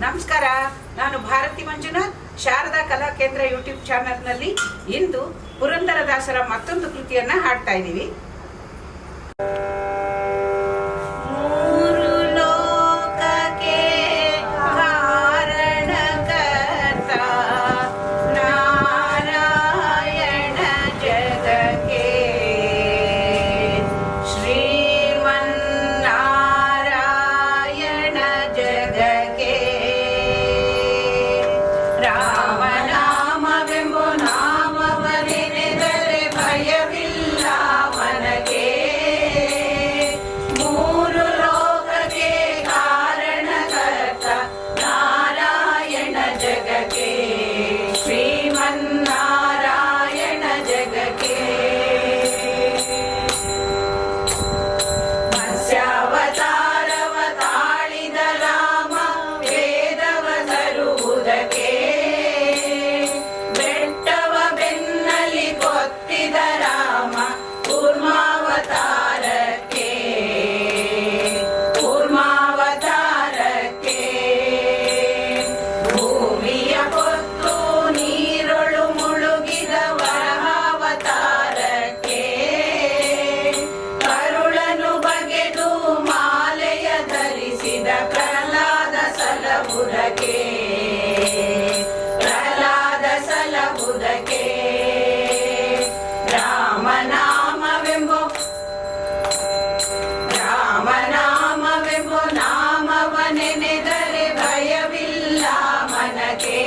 ನಮಸ್ಕಾರ. ನಾನು ಭಾರತಿ ಮಂಜುನಾಥ್, ಶಾರದಾ ಕಲಾ ಕೇಂದ್ರ ಯೂಟ್ಯೂಬ್ ಚಾನೆಲ್ನಲ್ಲಿ ಇಂದು ಪುರಂದರದಾಸರ ಮತ್ತೊಂದು ಕೃತಿಯನ್ನ ಹಾಡ್ತಾ ಇದ್ದೀವಿ. సలబుదకే ప్రహ్లాద సలబుదకే రామనామ వెంబు రామనామ వెంబు నామవనె నెదరి భయవిల్ల మనకే.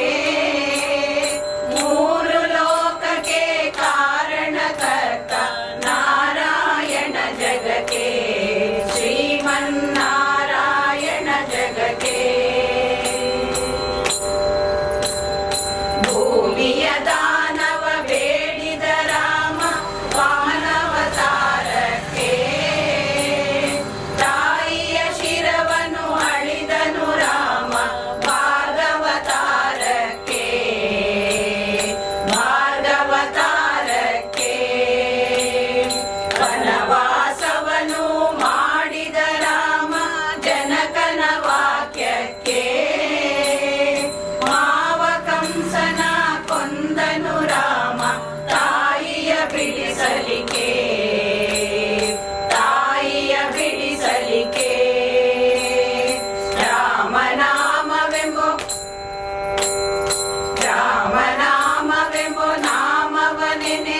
Уміє. ಬಿಡಿಸಲಿಕೆ ತಾಯಿಯ ಬಿಡಿಸಲಿಕೆ ರಾಮನಾಮವೆಂಬೋ ರಾಮನಾಮವೆಂಬೋ ನಾಮವನೆನೆ